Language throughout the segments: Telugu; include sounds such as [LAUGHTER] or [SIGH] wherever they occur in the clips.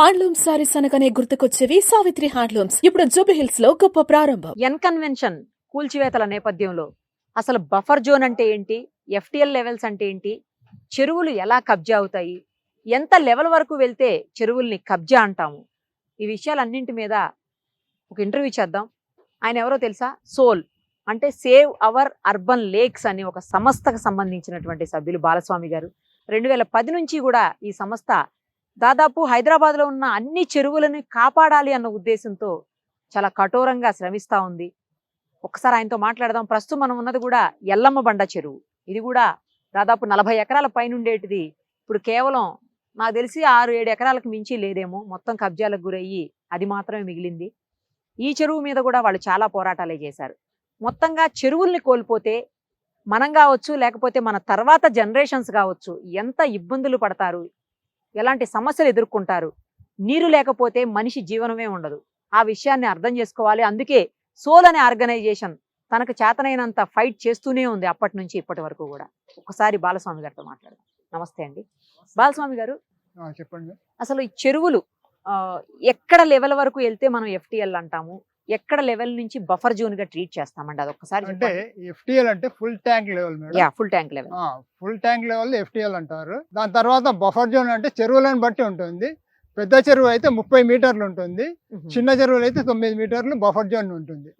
హ్యాండ్లూమ్ సారీస్ అనగానే గుర్తుకొచ్చేవి సావిత్రి హ్యాండ్లూమ్స్. ఇప్పుడు జూబి హిల్స్లో గొప్ప ప్రారంభం. ఎన్ కన్వెన్షన్ కూల్చివేతల నేపథ్యంలో అసలు బఫర్ జోన్ అంటే ఏంటి? ఎఫ్టిఎల్ లెవెల్స్ అంటే ఏంటి? చెరువులు ఎలా కబ్జా అవుతాయి? ఎంత లెవెల్ వరకు వెళ్తే చెరువుల్ని కబ్జా అంటాము? ఈ విషయాలన్నింటి మీద ఒక ఇంటర్వ్యూ చేద్దాం. ఆయన ఎవరో తెలుసా? సోల్. అంటే సేవ్ అవర్ అర్బన్ లేక్స్ అని ఒక సంస్థకు సంబంధించినటువంటి సభ్యులు బాలస్వామి గారు. రెండు వేల పది నుంచి కూడా ఈ సంస్థ దాదాపు హైదరాబాద్లో ఉన్న అన్ని చెరువులను కాపాడాలి అన్న ఉద్దేశంతో చాలా కఠోరంగా శ్రమిస్తా ఉంది. ఒకసారి ఆయనతో మాట్లాడదాం. ప్రస్తుతం మనం ఉన్నది కూడా ఎల్లమ్మ బండ చెరువు. ఇది కూడా దాదాపు నలభై ఎకరాల పైన ఉండేటిది ఇప్పుడు కేవలం నాకు తెలిసి ఆరు ఏడు ఎకరాలకు మించి లేదేమో. మొత్తం కబ్జాలకు గురయ్యి అది మాత్రమే మిగిలింది. ఈ చెరువు మీద కూడా వాళ్ళు చాలా పోరాటాలే చేశారు. మొత్తంగా చెరువుల్ని కోల్పోతే మనం కావచ్చు లేకపోతే మన తర్వాత జనరేషన్స్ కావచ్చు ఎంత ఇబ్బందులు పడతారు ఎలాంటి సమస్యలు ఎదుర్కొంటారు? నీరు లేకపోతే మనిషి జీవనమే ఉండదు. ఆ విషయాన్ని అర్థం చేసుకోవాలి. అందుకే సోల్ అనే ఆర్గనైజేషన్ తనకు చేతనైనంత ఫైట్ చేస్తూనే ఉంది అప్పటి నుంచి ఇప్పటి వరకు కూడా. ఒకసారి బాలస్వామి గారితో మాట్లాడదాం. నమస్తే అండి. బాలస్వామి గారు చెప్పండి. అసలు ఈ చెరువులు ఎక్కడ లెవెల్ వరకు వెళ్తే మనం ఎఫ్టిఎల్ అంటాము? ఎక్కడ లెవెల్ నుంచి బఫర్ జోన్గా ట్రీట్ చేస్తామండి? అది ఒక్కసారి అంటే ఎఫ్టిఎల్ అంటే full tank level yeah full tank level. Full tank level FTL అంటారు. దాని తర్వాత బఫర్ జోన్ అంటే చెరువులను బట్టి ఉంటుంది. పెద్ద చెరువు అయితే ముప్పై మీటర్లు ఉంటుంది. చిన్న చెరువులు అయితే తొమ్మిది మీటర్లు బఫర్ జోన్ ఉంటుంది.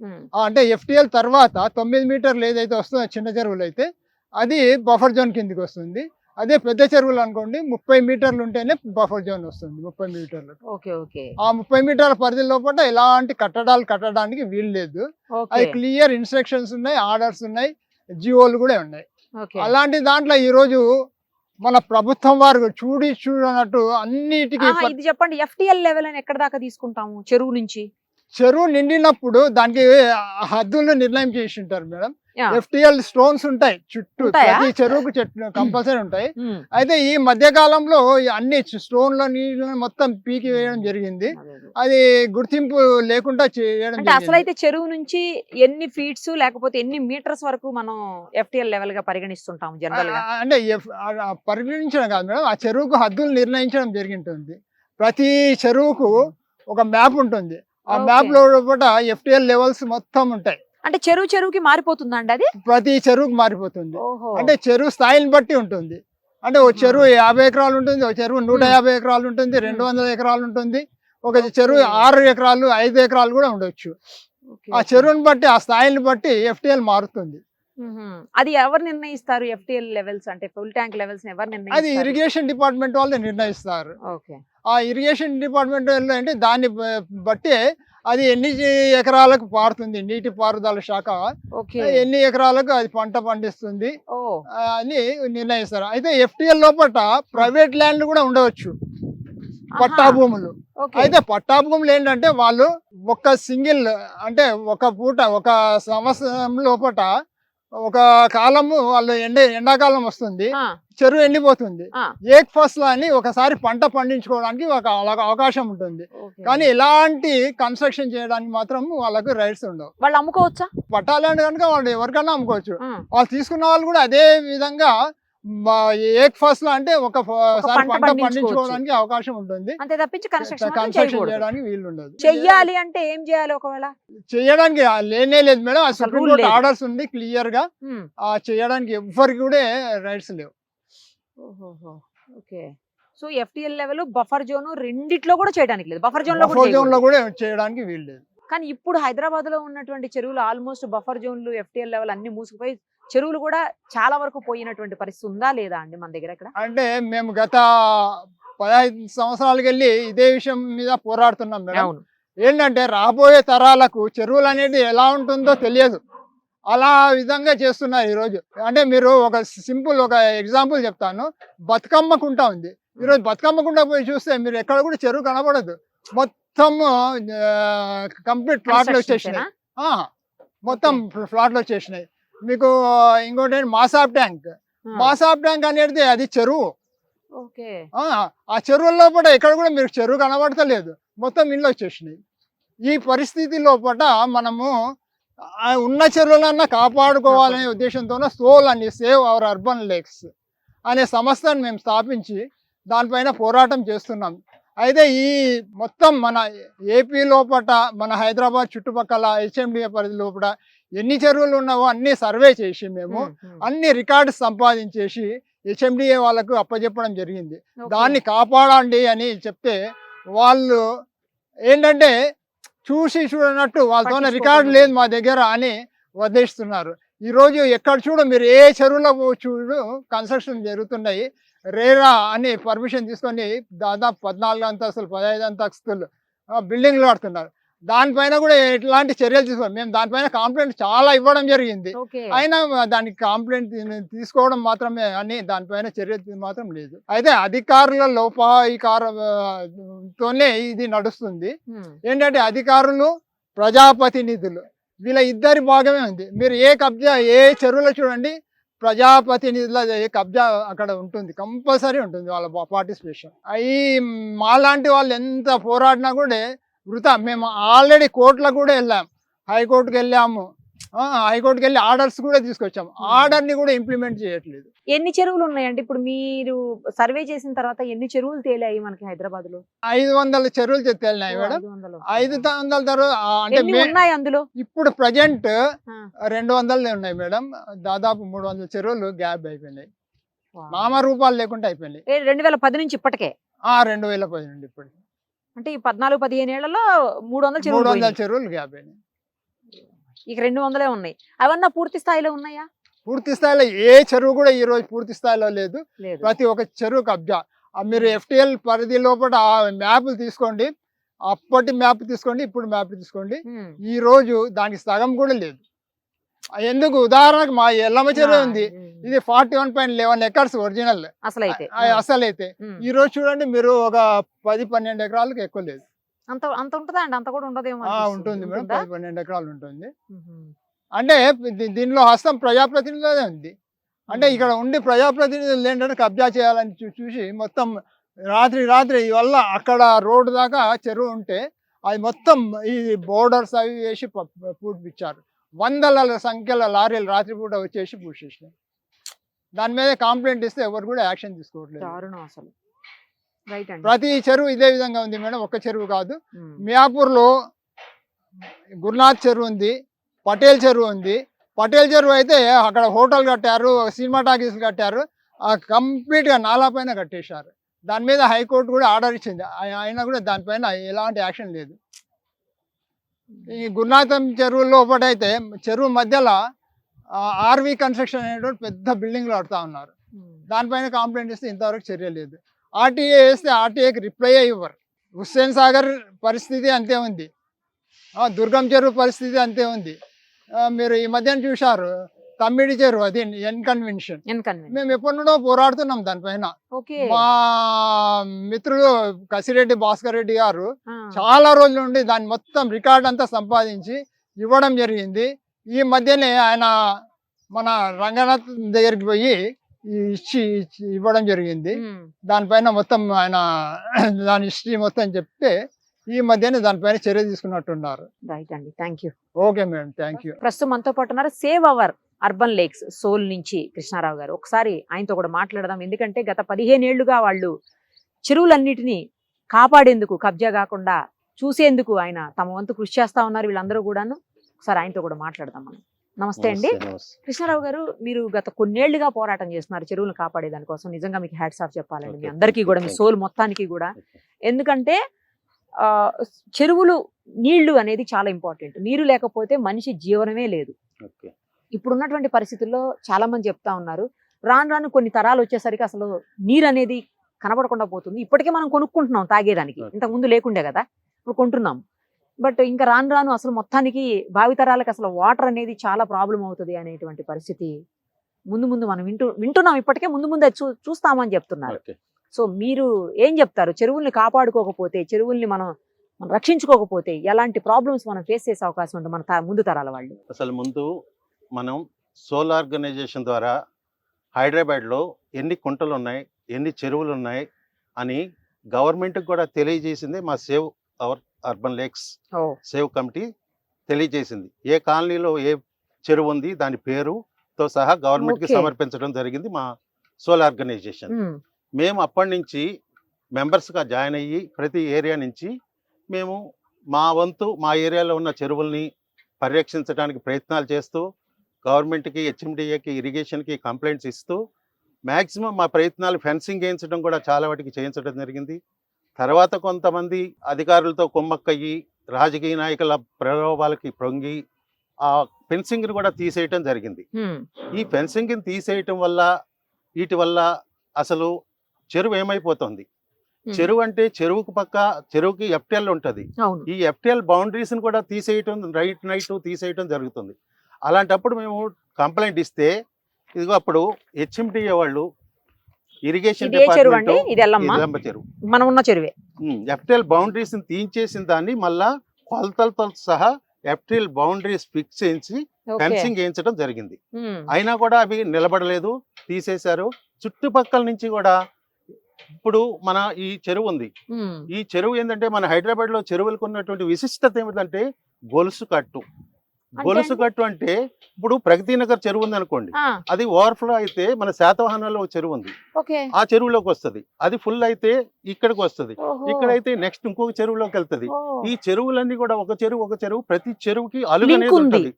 అంటే ఎఫ్టిఎల్ తర్వాత తొమ్మిది మీటర్లు ఏదైతే వస్తుందో చిన్న చెరువులు అయితే అది బఫర్ జోన్ కిందికి వస్తుంది. అదే పెద్ద చెరువులు అనుకోండి ముప్పై మీటర్లు ఉంటేనే బఫర్ జోన్ వస్తుంది ముప్పై మీటర్లు. Okay okay. ఆ ముప్పై మీటర్ల పరిధి లోపల ఎలాంటి కట్టడాలు కట్టడానికి వీలు లేదు. అది క్లియర్ ఇన్స్ట్రక్షన్స్ ఉన్నాయి ఆర్డర్స్ ఉన్నాయి జియోలు కూడా ఉన్నాయి. అలాంటి దాంట్లో ఈ రోజు మన ప్రభుత్వం వారు చూడి చూడనట్టు అన్నిటికీ ఇది చెప్పండి ఎఫ్టిఎల్ లెవెల్ అని ఎక్కడ దాకా తీసుకుంటాము చెరువు నుంచి? చెరువు నిండినప్పుడు దానికి హద్దులు నిర్ణయం చేసి ఉంటారు మేడం. ఎఫ్టిఎల్ స్టోన్స్ ఉంటాయి చుట్టూ? ప్రతి చెరువుకు చెట్టు కంపల్సరీ ఉంటాయి. అయితే ఈ మధ్య కాలంలో అన్ని స్టోన్ల నీళ్ళని మొత్తం పీకి వేయడం జరిగింది. అదే, గుర్తింపు లేకుండా చేయడం అసలు అయితే చెరువు నుంచి ఎన్ని ఫీట్స్ లేకపోతే ఎన్ని మీటర్స్ వరకు మనం ఎఫ్టిఎల్ లెవెల్గా పరిగణిస్తుంటాము జనరల్గా? అంటే పరిగణించడం కాదు మేడం ఆ చెరువుకు హద్దులు నిర్ణయించడం జరిగింటుంది. ప్రతి చెరువుకు ఒక మ్యాప్ ఉంటుంది. ఆ. మ్యాప్లో ఎఫ్టిఎల్ లెవెల్స్ మొత్తం ఉంటాయి. అంటే చెరువు చెరువుకి మారిపోతుందండి అది? ప్రతి చెరువుకు మారిపోతుంది. అంటే చెరువు స్థాయిని బట్టి ఉంటుంది. అంటే ఒక చెరువు యాభై ఎకరాలు ఉంటుంది ఒక చెరువు నూట Hmm. యాభై ఎకరాలు ఉంటుంది రెండు వందల ఎకరాలు ఉంటుంది ఒక. చెరువు ఆరు ఎకరాలు ఐదు ఎకరాలు కూడా ఉండొచ్చు. ఆ. చెరువుని బట్టి ఆ స్థాయిని బట్టి ఎఫ్టిఎల్ మారుతుంది. అది ఎవరు నిర్ణయిస్తారు ఎఫ్టిఎల్ లెవెల్స్ అంటే ఫుల్ ట్యాంక్ లెవెల్స్ ఎవరు అది ఇరిగేషన్ డిపార్ట్మెంట్ వాళ్ళు నిర్ణయిస్తారు. ఆ ఇరిగేషన్ డిపార్ట్మెంట్ వాళ్ళు అంటే దాన్ని బట్టి అది ఎన్ని ఎకరాలకు పారుతుంది? నీటి పారుదల శాఖ. ఎన్ని ఎకరాలకు అది పంట పండిస్తుంది? అని నిర్ణయిస్తారు. అయితే ఎఫ్టిఎల్ లోపల ప్రైవేట్ ల్యాండ్ కూడా ఉండవచ్చు. పట్టా భూములు అయితే పట్టా భూములు ఏంటంటే వాళ్ళు ఒక సింగిల్ అంటే ఒక పూట ఒక సంవత్సరం లోపల ఒక కాలము వాళ్ళు ఎండ ఎండాకాలం వస్తుంది. చెరువు ఎండిపోతుంది. ఏక్ ఫస్ల్ అని ఒకసారి పంట పండించుకోవడానికి ఒక అవకాశం ఉంటుంది. కానీ ఎలాంటి కన్స్ట్రక్షన్ చేయడానికి మాత్రం వాళ్ళకు రైట్స్ ఉండవు. వాళ్ళు అమ్ముకోవచ్చా? పట్టాలంటే కనుక వాళ్ళు ఎవరికైనా అమ్ముకోవచ్చు. వాళ్ళు తీసుకున్న వాళ్ళు కూడా అదే విధంగా ఏక్ ఫస్ల్ అంటే ఒక పంట. పండించుకోవడానికి అవకాశం ఉంటుంది అంతే తప్పించి కన్స్ట్రక్షన్ చేయడానికి వీలు ఉండదు చెయ్యాలి అంటే ఏం చేయాలి ఒకవేళ చేయడానికి లేనే లేదు మేడం ఆ సుప్రీం కోర్ట్. ఆర్డర్స్ ఉంది క్లియర్గా. ఆ చేయడానికి ఎవ్వరికి కూడా రైట్స్ లేవు. Okay so FTL level buffer zone రెండిట్లో కూడా చేయడానికి లేదు బఫర్ జోన్లో బఫర్ జోన్లో. కూడా చేయడానికి వీలు లేదు కానీ ఇప్పుడు హైదరాబాద్లో ఉన్నటువంటి చెరువులు ఆల్మోస్ట్ బఫర్ జోన్లు ఎఫ్టిఎల్ లెవెల్ అన్ని మూసుకుపోయి చెరువులు కూడా చాలా వరకు పోయినటువంటి పరిస్థితి ఉందా లేదా అండి మన దగ్గర ఇక్కడ? అంటే మేము గత పదహైదు సంవత్సరాలకు వెళ్ళి ఇదే విషయం మీద పోరాడుతున్నాం మేడం. ఏంటంటే రాబోయే తరాలకు చెరువులు అనేది ఎలా ఉంటుందో తెలియదు. అలా విధంగా చేస్తున్నారు ఈరోజు. అంటే మీరు ఒక సింపుల్ ఒక ఎగ్జాంపుల్ చెప్తాను. బతుకమ్మ కుంట ఉంది. ఈరోజు బతుకమ్మ కుంట పోయి చూస్తే మీరు ఎక్కడ కూడా చెరువు కనబడదు. మొత్తం కంప్లీట్ Constructions వచ్చేసినాయి. మొత్తం ఫ్లాట్లు వచ్చేసినాయి. మీకు ఇంకోటి మాసాబ్ ట్యాంక్. ఆ, మాసాబ్ ట్యాంక్ అనేది అది చెరువు. ఆ చెరువుల లోపల ఎక్కడ కూడా మీరు చెరువు కనబడతలేదు. మొత్తం ఇల్లు వచ్చేసినాయి. ఈ పరిస్థితి లోపల మనము ఉన్న చెరువులన్నా కాపాడుకోవాలనే ఉద్దేశంతోనే సోల్ అని సేవ్ అవర్ అర్బన్ లేక్స్ అనే సంస్థను మేము స్థాపించి దానిపైన పోరాటం చేస్తున్నాం. అయితే ఈ మొత్తం మన ఏపీ లోపట మన హైదరాబాద్ చుట్టుపక్కల హెచ్ఎండిఏ పరిధి లోపల ఎన్ని చెరువులు ఉన్నావో అన్ని సర్వే చేసి మేము. అన్ని రికార్డు సంపాదించేసి హెచ్ఎండిఏ వాళ్ళకు అప్పచెప్పడం జరిగింది. దాన్ని కాపాడండి అని చెప్తే వాళ్ళు ఏంటంటే చూసి చూడనట్టు వాళ్ళతో పట్టించుకోకుండా. రికార్డు లేదు మా దగ్గర అని వదిలేస్తున్నారు ఈ రోజు ఎక్కడ చూడు మీరు ఏ చెరువులో చూడు కన్స్ట్రక్షన్ జరుగుతున్నాయి రేరా అని పర్మిషన్ తీసుకొని దాదాపు పద్నాలుగు అంతస్తులు పదహైదు అంతస్తులు బిల్డింగ్లు కడుతున్నారు దానిపైన కూడా ఎట్లాంటి చర్యలు తీసుకోవాలి. మేము దానిపైన కంప్లైంట్ చాలా ఇవ్వడం జరిగింది. అయినా దానికి కంప్లైంట్ తీసుకోవడం మాత్రమే అని దానిపైన చర్య మాత్రం లేదు. అయితే అధికారుల లోపాయికారతోనే ఇది నడుస్తుంది. ఏంటంటే అధికారులు ప్రజాప్రతినిధులు వీళ్ళ ఇద్దరి భాగమే ఉంది. మీరు ఏ కబ్జా ఏ చెరువులో చూడండి ప్రజాప్రతినిధుల ఏ కబ్జా అక్కడ ఉంటుంది. కంపల్సరీ ఉంటుంది వాళ్ళ పార్టిసిపేషన్. అవి మాలాంటి వాళ్ళు ఎంత పోరాడినా కూడా వృధా. మేము ఆల్రెడీ కోర్టులకు కూడా వెళ్ళాం. హైకోర్టుకి వెళ్ళాము. ఆ, హైకోర్టుకి వెళ్ళి ఆర్డర్స్ కూడా తీసుకొచ్చాము ఆర్డర్ని కూడా ఇంప్లిమెంట్ చేయట్లేదు. ఎన్ని చెరువులు ఉన్నాయండి? ఇప్పుడు మీరు సర్వే చేసిన తర్వాత ఎన్ని చెరువులు తేలాయి మనకి హైదరాబాద్లో ఐదు వందల చెరువులు తేలినాయి మేడం. ఐదు వందలు. తర్వాత అంటే అందులో? ఇప్పుడు ప్రజెంట్. రెండు వందలు ఉన్నాయి మేడం. దాదాపు మూడు వందల చెరువులు గ్యాప్ అయిపోయినాయి. నామ రూపాలు లేకుండా అయిపోయినాయి. రెండు వేల పది నుంచి ఇప్పటికే? ఆ రెండు వేల పది నుండి ఇప్పుడు అంటే ఈ పద్నాలుగు పదిహేను ఏళ్ళలో మూడు వందల మూడు చెరువులు వందల పోయినాయి. చెరువులు గ్యాప్ అయినాయి ఇక రెండు వందలే ఉన్నాయి. అవన్నా పూర్తి స్థాయిలో ఉన్నాయా? పూర్తి స్థాయిలో ఏ చెరువు కూడా ఈ రోజు పూర్తి స్థాయిలో లేదు. లేదు. ప్రతి ఒక్క చెరువు కబ్జా. ఆ మీరు ఎఫ్టిఎల్ పరిధి లోపల ఆ మ్యాప్లు తీసుకోండి. అప్పటి మ్యాప్ తీసుకోండి ఇప్పుడు మ్యాప్ తీసుకోండి. ఈ రోజు దానికి సగం కూడా లేదు. ఎందుకు? ఉదాహరణకు మా ఎల్లమ్మ చెరువు ఉంది. ఇది forty one point eleven acres original. అసలైతే. అసలైతే. ఉమ్. ఈ రోజు చూడండి మీరు ఒక పది పన్నెండు ఎకరాలకు ఎక్కువ లేదు. అంత అంత ఉంటుందా అండి? అంత కూడా ఉండదేమో. ఉంటుంది మేడం? పది పన్నెండు ఎకరాలు ఉంటుంది. అంటే దీనిలో హస్తం ప్రజాప్రతినిధులే ఉంది. అంటే ఇక్కడ ఉండి ప్రజాప్రతినిధులు ఏంటంటే కబ్జా చేయాలని చూసి మొత్తం రాత్రి రాత్రి వల్ల అక్కడ రోడ్డు దాకా చెరువు ఉంటే అది మొత్తం ఈ బోర్డర్స్ అవి వేసి పూడ్పించారు వందల సంఖ్యల లారీలు రాత్రిపూట వచ్చేసి పూసేసినాయి దాని మీద కంప్లైంట్ ఇస్తే ఎవరు కూడా యాక్షన్ తీసుకోవట్లేదు. దారుణం అసలు. ప్రతి చెరువు ఇదే విధంగా ఉంది మేడం ఒక్క చెరువు కాదు. మియాపూర్లో గురునాథ్ చెరువు ఉంది పటేల్ చెరువు ఉంది. పటేల్ చెరువు అయితే అక్కడ హోటల్ కట్టారు సినిమా టాకీస్ కట్టారు ఆ కంప్లీట్గా నాలా పైన కట్టేశారు. దాని మీద హైకోర్టు కూడా ఆర్డర్ ఇచ్చింది. అయి- అయినా కూడా దానిపైన ఎలాంటి యాక్షన్ లేదు. ఈ గురునాథం చెరువులో ఒకటైతే చెరువు మధ్యలో ఆర్వి కన్స్ట్రక్షన్ అనేటువంటి పెద్ద బిల్డింగ్లు కడతా ఉన్నారు. దానిపైన కంప్లైంట్ ఇస్తే ఇంతవరకు చర్య లేదు. ఆర్టీఏ వేస్తే ఆర్టీఏకి రిప్లై ఇవ్వరు. హుస్సేన్ సాగర్ పరిస్థితి అంతే ఉంది. దుర్గం చెరువు పరిస్థితి అంతే ఉంది. మీరు ఈ మధ్యన చూశారు తమ్మిడి చెరువు అది ఎన్కన్వెన్షన్. మేము ఎప్పటి నుండో పోరాడుతున్నాం దానిపైన. మా మిత్రుడు కసిరెడ్డి భాస్కర్ రెడ్డి గారు. చాలా రోజుల నుండి దాన్ని మొత్తం రికార్డ్ అంతా సంపాదించి ఇవ్వడం జరిగింది. ఈ మధ్యనే ఆయన మన రంగనాథ్ దగ్గరికి పోయి ఇచ్చి ఇవ్వడం జరిగింది. దానిపైన మొత్తం ఆయన [CLEARS THROAT] దాని హిస్టరీ మొత్తం చెప్తే ఈ మధ్యనే దానిపైన చర్య తీసుకున్నట్టున్నారు. రైట్ అండి. Thank you okay madam. Thank you ప్రస్తుతం మనతో పాటు ఉన్నారు save our urban lakes soul నుంచి కృష్ణారావు గారు. ఒకసారి ఆయనతో కూడా మాట్లాడదాం. ఎందుకంటే గత పదిహేను ఏళ్ళుగా వాళ్ళు చెరువులన్నిటినీ కాపాడేందుకు కబ్జా కాకుండా చూసేందుకు ఆయన తమ వంతు కృషి చేస్తా ఉన్నారు వీళ్ళందరూ కూడాను. ఒకసారి ఆయనతో కూడా మాట్లాడదాం మనం. నమస్తే అండి. కృష్ణారావు గారు మీరు గత కొన్నేళ్ళుగా పోరాటం చేస్తున్నారు చెరువులను కాపాడే దానికోసం నిజంగా మీకు హ్యాట్స్ ఆఫ్ చెప్పాలండి. మీ అందరికీ కూడా మీ సోల్ మొత్తానికి కూడా. ఎందుకంటే ఆ, చెరువులు నీళ్ళు అనేది చాలా ఇంపార్టెంట్. నీరు లేకపోతే మనిషి జీవనమే లేదు. ఇప్పుడున్నటువంటి పరిస్థితుల్లో చాలా మంది చెప్తా ఉన్నారు రాను రాను కొన్ని తరాలు వచ్చేసరికి అసలు నీరు అనేది కనబడకుండా పోతుంది. ఇప్పటికే మనం కొనుక్కుంటున్నాం తాగేదానికి. Okay. ఇంతకు ముందు లేకుండే కదా ఇప్పుడు కొంటున్నాం. బట్ ఇంకా రాను రాను అసలు మొత్తానికి భావితరాలకు అసలు వాటర్ అనేది చాలా ప్రాబ్లం అవుతుంది అనేటువంటి పరిస్థితి ముందు ముందు మనం వింటూ వింటున్నాం ఇప్పటికే ముందు ముందు చూ చూస్తామని చెప్తున్నారు. సో మీరు ఏం చెప్తారు? చెరువుల్ని కాపాడుకోకపోతే చెరువుల్ని మనం మనం రక్షించుకోకపోతే ఎలాంటి ప్రాబ్లమ్స్ మనం ఫేస్ చేసే అవకాశం ఉంటుంది మన ముందు తరాల వాళ్ళు? అసలు ముందు మనం సోల్ ఆర్గనైజేషన్ ద్వారా హైదరాబాద్లో ఎన్ని కుంటలు ఉన్నాయి ఎన్ని చెరువులు ఉన్నాయి అని గవర్నమెంట్కి కూడా తెలియజేసింది మా save our urban lakes save committee తెలియజేసింది. ఏ కాలనీలో ఏ చెరువు ఉంది దాని పేరుతో సహా గవర్నమెంట్కి. సమర్పించడం జరిగింది మా సోల్ ఆర్గనైజేషన్. మేము అప్పటి నుంచి మెంబర్స్గా జాయిన్ అయ్యి ప్రతి ఏరియా నుంచి మేము మా వంతు మా ఏరియాలో ఉన్న చెరువుల్ని పర్యవేక్షించడానికి ప్రయత్నాలు చేస్తూ గవర్నమెంట్కి హెచ్ఎండిఏకి ఇరిగేషన్కి కంప్లైంట్స్ ఇస్తూ మ్యాక్సిమం మా ప్రయత్నాలు ఫెన్సింగ్ చేయించడం కూడా చాలా వాటికి చేయించడం జరిగింది. తర్వాత కొంతమంది అధికారులతో కుమ్మక్కయ్యి రాజకీయ నాయకుల ప్రలోభాలకి ప్రొంగి ఆ ఫెన్సింగ్ని కూడా తీసేయటం జరిగింది. ఈ ఫెన్సింగ్ని తీసేయటం వల్ల వీటి వల్ల అసలు చెరువు ఏమైపోతుంది. చెరువు అంటే చెరువుకు పక్క చెరువుకి ఎఫ్టిఎల్ ఉంటుంది. ఈ ఎఫ్టిఎల్ బౌండరీస్ని కూడా తీసేయటం రైట్ నైట్ తీసేయటం జరుగుతుంది. అలాంటప్పుడు మేము కంప్లైంట్ ఇస్తే ఇదిగో అప్పుడు హెచ్ఎండిఏ వాళ్ళు ఇరిగేషన్ చెరువు ఇది ఎల్లమ్మ చెరువు. మనం ఉన్న చెరువే ఎఫ్టిఎల్ బౌండరీస్ తీయించేసిన దాన్ని మళ్ళా కొలతలతో సహా ఎఫ్టిఎల్ బౌండరీస్ ఫిక్స్ చేయించి. ఫెన్సింగ్ వేయించడం జరిగింది. అయినా కూడా అవి నిలబడలేదు తీసేశారు. చుట్టుపక్కల నుంచి కూడా ఇప్పుడు మన ఈ చెరువు ఉంది. ఈ చెరువు ఏంటంటే మన హైదరాబాద్లో చెరువులకు ఉన్నటువంటి విశిష్టత ఏమిటంటే గొలుసు కట్టు. గొలుసు? కట్టు అంటే ఇప్పుడు ప్రగతి నగర్ చెరువు ఉంది అనుకోండి అది ఓవర్ఫ్లో అయితే మన శాతవాహనంలో ఒక చెరువు ఉంది ఆ చెరువులోకి వస్తది అది ఫుల్ అయితే ఇక్కడికి వస్తది. ఇక్కడైతే నెక్స్ట్ ఇంకొక చెరువులోకి వెళ్తది. ఈ చెరువులన్నీ కూడా ఒక చెరువు ఒక చెరువు ప్రతి చెరువుకి అలుగు లింక్ అనేది ఉంటది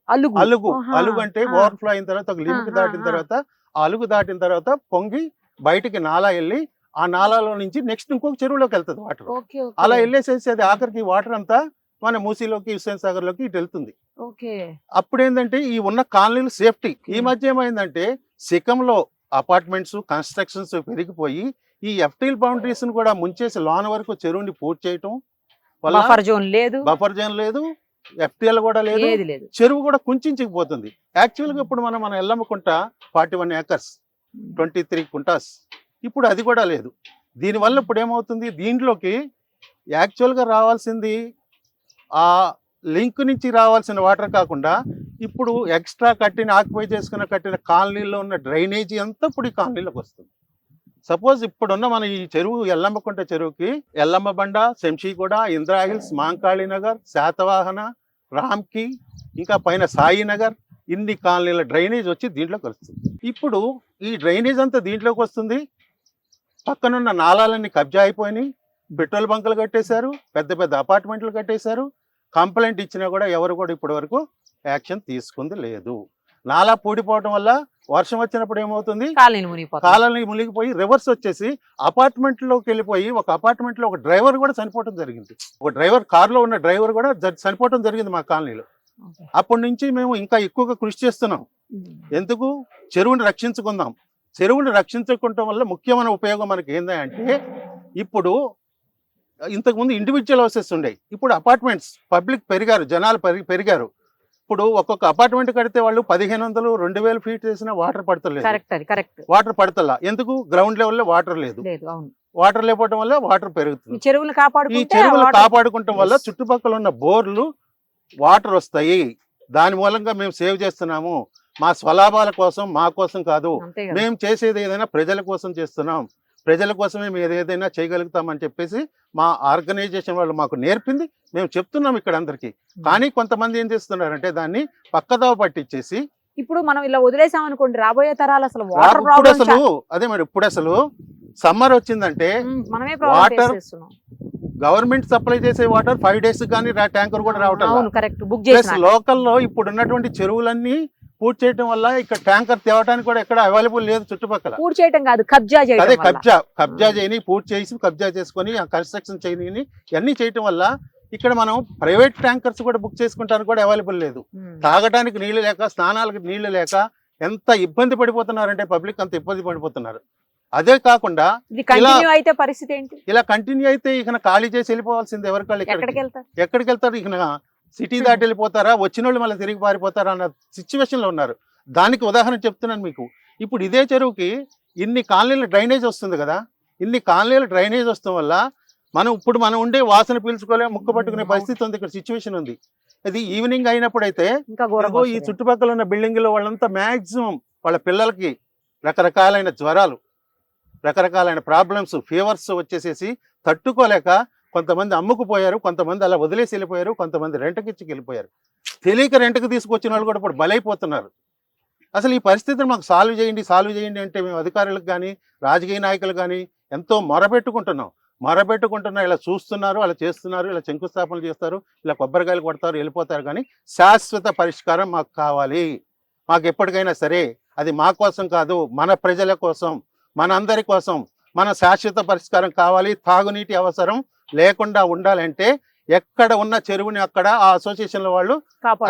అలుగు అలుగు అంటే. ఓవర్ఫ్లో అయిన తర్వాత ఒక ఆహా, దాటిన. తర్వాత ఆ అలుగు దాటిన తర్వాత పొంగి బయటికి నాలా వెళ్ళి ఆ నాలాలో నుంచి నెక్స్ట్ ఇంకొక చెరువులోకి వెళ్తుంది వాటర్. అలా వెళ్ళేసేసి అది ఆఖరికి వాటర్ అంతా మన మూసీలోకి హుస్సేన్ సాగర్లోకి ఇటు వెళ్తుంది. అప్పుడు ఏంటంటే ఈ ఉన్న కాలనీలు సేఫ్టీ. ఈ మధ్య ఏమైందంటే సికంలో అపార్ట్మెంట్స్ కన్స్ట్రక్షన్స్ పెరిగిపోయి ఈ ఎఫ్టీల్ బౌండరీస్ కూడా ముంచేసి లోన వరకు చెరువుని పూర్తి చేయటం బఫర్ జోన్ లేదు. బఫర్ జోన్ లేదు ఎఫ్టీఎల్ కూడా లేదు చెరువు కూడా కుంచుకుపోతుంది యాక్చువల్గా ఇప్పుడు మనం మన Yellammakunta forty one acres twenty three కుంటాస్ ఇప్పుడు అది కూడా లేదు. దీనివల్ల ఇప్పుడు ఏమవుతుంది దీంట్లోకి యాక్చువల్గా రావాల్సింది ఆ లింక్ నుంచి రావాల్సిన వాటర్ కాకుండా ఇప్పుడు ఎక్స్ట్రా కట్టిన ఆక్యుపై చేసుకున్న కట్టిన కాలనీలో ఉన్న డ్రైనేజీ అంతా ఇప్పుడు ఈ కాలనీలోకి వస్తుంది. సపోజ్ ఇప్పుడున్న మన ఈ చెరువు ఎల్లమ్మకుంట చెరువుకి ఎల్లమ్మ బండ శంషీగూడ ఇందిరా హిల్స్ మాంకాళి నగర్ శాతవాహన రామ్కి ఇంకా పైన సాయి నగర్ ఇన్ని కాలనీల డ్రైనేజ్ వచ్చి దీంట్లోకి వస్తుంది. ఇప్పుడు ఈ డ్రైనేజ్ అంతా దీంట్లోకి వస్తుంది. పక్కనున్న నాలాలన్నీ కబ్జా అయిపోయినాయి. పెట్రోల్ బంకులు కట్టేశారు. పెద్ద పెద్ద అపార్ట్మెంట్లు కట్టేశారు. కంప్లైంట్ ఇచ్చినా కూడా ఎవరు కూడా ఇప్పటి వరకు యాక్షన్ తీసుకుంది లేదు. నాలా పూడిపోవడం వల్ల వర్షం వచ్చినప్పుడు ఏమవుతుంది? కాలనీ మునిగిపోయి రివర్స్ వచ్చేసి అపార్ట్మెంట్లోకి వెళ్ళిపోయి ఒక అపార్ట్మెంట్లో ఒక డ్రైవర్ కూడా చనిపోవడం జరిగింది. ఒక డ్రైవర్ కార్లో ఉన్న డ్రైవర్ కూడా చనిపోవడం జరిగింది మా కాలనీలో. అప్పటి నుంచి మేము ఇంకా ఎక్కువగా కృషి చేస్తున్నాం. ఎందుకు? చెరువుని రక్షించుకుందాం. చెరువుని రక్షించుకోవటం వల్ల ముఖ్యమైన ఉపయోగం మనకి ఏంటంటే ఇప్పుడు ఇంతకుముందు ఇండివిజువల్ హౌసెస్ ఉండేవి ఇప్పుడు అపార్ట్మెంట్స్ పబ్లిక్ పెరిగారు జనాలు పెరిగి పెరిగారు. ఇప్పుడు ఒక్కొక్క అపార్ట్మెంట్ కడితే వాళ్ళు పదిహేను వందలు రెండు వేలు ఫీట్ చేసిన వాటర్ పడతలేదు. వాటర్ పడతలా. ఎందుకు? గ్రౌండ్ లెవెల్లో వాటర్ లేదు. వాటర్ లేకపోవడం వల్ల వాటర్ ఈ పెరుగుతుంది చెరువులు ఈ కాపాడుకుంటే చెరువులు కాపాడుకోవటం వల్ల. చుట్టుపక్కల ఉన్న బోర్లు వాటర్ వస్తాయి. దాని మూలంగా మేము సేవ్ చేస్తున్నాము. మా స్వలాభాల కోసం మా కోసం కదా. మేము చేసేది ఏదైనా ప్రజల కోసం చేస్తున్నాం. ప్రజల కోసమే మేము ఏదైనా చేయగలుగుతామని చెప్పేసి మా ఆర్గనైజేషన్ వాళ్ళు మాకు నేర్పింది. మేము చెప్తున్నాం ఇక్కడ అందరికీ. కానీ కొంతమంది ఏం చేస్తున్నారంటే దాన్ని పక్కదావ పట్టించేసి ఇప్పుడు మనం ఇలా వదిలేసాం అనుకోండి రాబోయే తరాలు అసలు వాటర్ అసలు అదే మరి ఇప్పుడు అసలు సమ్మర్ వచ్చిందంటే మనమే చేస్తున్నాం. గవర్నమెంట్ సప్లై చేసే వాటర్ ఫైవ్ డేస్ కానీ ట్యాంకర్ కూడా రావటం లోకల్లో ఇప్పుడు ఉన్నటువంటి చెరువులన్నీ పూర్తి చేయడం వల్ల ఇక్కడ ట్యాంకర్ తేవడానికి కూడా ఎక్కడ అవైలబుల్ లేదు చుట్టుపక్కల. పూర్తి చేయటం కాదు కబ్జా అదే చేయడం వల్ల. కబ్జా కబ్జా చేయని పూర్తి చేసి కబ్జా చేసుకొని కన్స్ట్రక్షన్ చేయని ఇవన్నీ చేయటం వల్ల ఇక్కడ మనం ప్రైవేట్ ట్యాంకర్స్ కూడా బుక్ చేసుకుంటానికి కూడా అవైలబుల్ లేదు. తాగడానికి నీళ్ళు లేక స్నానాలకు నీళ్ళు లేక ఎంత ఇబ్బంది పడిపోతున్నారంటే పబ్లిక్ అంత ఇబ్బంది పడిపోతున్నారు. అదే కాకుండా అయితే పరిస్థితి ఏంటి? ఇలా కంటిన్యూ అయితే ఇక ఖాళీ చేసి వెళ్ళిపోవాల్సింది ఎవరికాళ్ళు వెళ్తారు? ఎక్కడికి వెళ్తారు? ఇక సిటీ దాటి వెళ్ళిపోతారా వచ్చిన వాళ్ళు మళ్ళీ తిరిగి పారిపోతారా అన్న సిచ్యువేషన్లో ఉన్నారు. దానికి ఉదాహరణ చెప్తున్నాను మీకు. ఇప్పుడు ఇదే చెరువుకి ఇన్ని కాలనీల డ్రైనేజ్ వస్తుంది కదా? ఇన్ని కాలనీల డ్రైనేజ్ వస్తాం వల్ల మనం ఇప్పుడు మనం ఉండే వాసన పీల్చుకోలే ముక్క పట్టుకునే. పరిస్థితి ఉంది. ఇక్కడ సిచ్యువేషన్ ఉంది. అది ఈవినింగ్ అయినప్పుడైతే ఈ. చుట్టుపక్కల ఉన్న బిల్డింగ్లో వాళ్ళంతా మాక్సిమం వాళ్ళ పిల్లలకి రకరకాలైన జ్వరాలు రకరకాలైన ప్రాబ్లమ్స్ ఫీవర్స్ వచ్చేసేసి తట్టుకోలేక కొంతమంది అమ్ముకుపోయారు కొంతమంది అలా వదిలేసి వెళ్ళిపోయారు కొంతమంది రెంట్కి ఇచ్చి వెళ్ళిపోయారు తెలియక రెంట్కి తీసుకొచ్చిన వాళ్ళు కూడా ఇప్పుడు బలైపోతున్నారు. అసలు ఈ పరిస్థితిని మాకు సాల్వ్ చేయండి సాల్వ్ చేయండి అంటే మేము అధికారులకు కానీ రాజకీయ నాయకులు కానీ ఎంతో మొరబెట్టుకుంటున్నాం మొరబెట్టుకుంటున్నారు ఇలా చూస్తున్నారు అలా చేస్తున్నారు ఇలా శంకుస్థాపనలు చేస్తారు ఇలా కొబ్బరికాయలు కొడతారు వెళ్ళిపోతారు కానీ శాశ్వత పరిష్కారం మాకు కావాలి. మాకు ఎప్పటికైనా సరే అది మా కోసం కాదు మన ప్రజల కోసం మనందరి కోసం మన శాశ్వత పరిష్కారం కావాలి. తాగునీటి అవసరం లేకుండా ఉండాలంటే ఎక్కడ ఉన్న చెరువుని అక్కడ ఆ అసోసియేషన్ల వాళ్ళు.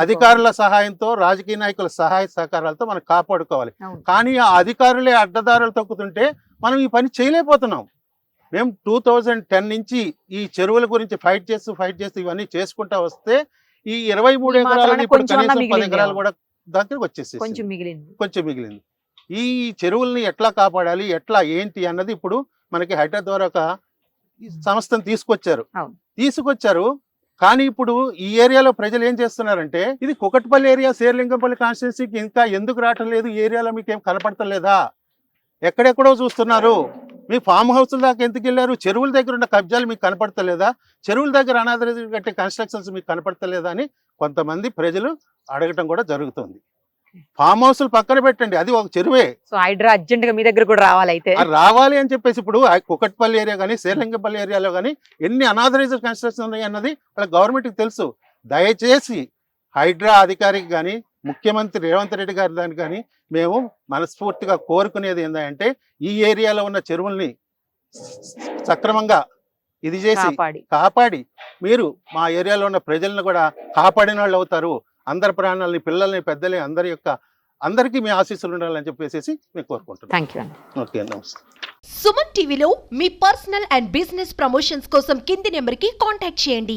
అధికారుల సహాయంతో రాజకీయ నాయకుల సహాయ సహకారాలతో మనం కాపాడుకోవాలి. కానీ ఆ అధికారులే అడ్డదారులు తొక్కుతుంటే మనం ఈ పని చేయలేకపోతున్నాం మేము టూ థౌజండ్ టెన్ నుంచి ఈ చెరువుల గురించి ఫైట్ చేస్తూ ఫైట్ చేస్తూ ఇవన్నీ చేసుకుంటా వస్తే ఈ ఇరవై మూడు ఎకరాలు ఇప్పుడు కనీసం పది. ఎకరాలు కూడా దగ్గరకు వచ్చేసి కొంచెం మిగిలింది కొంచెం మిగిలింది ఈ చెరువుల్ని ఎట్లా కాపాడాలి ఎట్లా ఏంటి అన్నది ఇప్పుడు మనకి హైడ్రా ద్వారా ఒక ఈ సంస్థను తీసుకొచ్చారు. తీసుకొచ్చారు. కానీ ఇప్పుడు ఈ ఏరియాలో ప్రజలు ఏం చేస్తున్నారంటే ఇది కుకట్పల్లి ఏరియా శేర్లింగంపల్లి కాన్స్టిట్యున్సీకి ఇంకా ఎందుకు రావటం లేదు? ఈ ఏరియాలో మీకు ఏం కనపడతలేదా ఎక్కడెక్కడో చూస్తున్నారు. మీ ఫామ్ హౌస్ దాకా ఎందుకు వెళ్ళారు? చెరువుల దగ్గర ఉన్న కబ్జాలు మీకు కనపడతలేదా చెరువుల దగ్గర అనాథ కట్టే కన్స్ట్రక్షన్స్ మీకు కనపడతలేదా అని కొంతమంది ప్రజలు అడగటం కూడా జరుగుతుంది. ఫామ్ హౌస్లు పక్కన పెట్టండి. అది ఒక చెరువే. సో హైడ్రా అర్జెంట్గా మీ దగ్గర కూడా రావాలి అయితే. రావాలి అని చెప్పేసి ఇప్పుడు కుకట్పల్లి ఏరియా కానీ శ్రీలింగపల్లి ఏరియాలో కానీ ఎన్ని అనాథరైజ్డ్ కన్స్ట్రక్షన్ ఉన్నాయి అన్నది వాళ్ళ గవర్నమెంట్కి తెలుసు. దయచేసి హైడ్రా అధికారికి కానీ ముఖ్యమంత్రి రేవంత్ రెడ్డి గారి దానికి కానీ మేము మనస్ఫూర్తిగా కోరుకునేది ఏంటంటే ఈ ఏరియాలో ఉన్న చెరువుల్ని సక్రమంగా ఇది చేసి కాపాడి. మీరు మా ఏరియాలో ఉన్న ప్రజలను కూడా కాపాడిన వాళ్ళు అవుతారు అందరి ప్రాణాలని పిల్లల్ని పెద్దల్ని అందరి యొక్క అందరికీ మీ ఆశీస్సులు ఉండాలని చెప్పేసి మేము కోరుకుంటున్నాం థ్యాంక్ యూ అండి. ఓకే నమస్తే. సుమన్ టీవీలో మీ పర్సనల్ అండ్ బిజినెస్ ప్రమోషన్స్ కోసం కింది నెంబర్కి కాంటాక్ట్ చేయండి.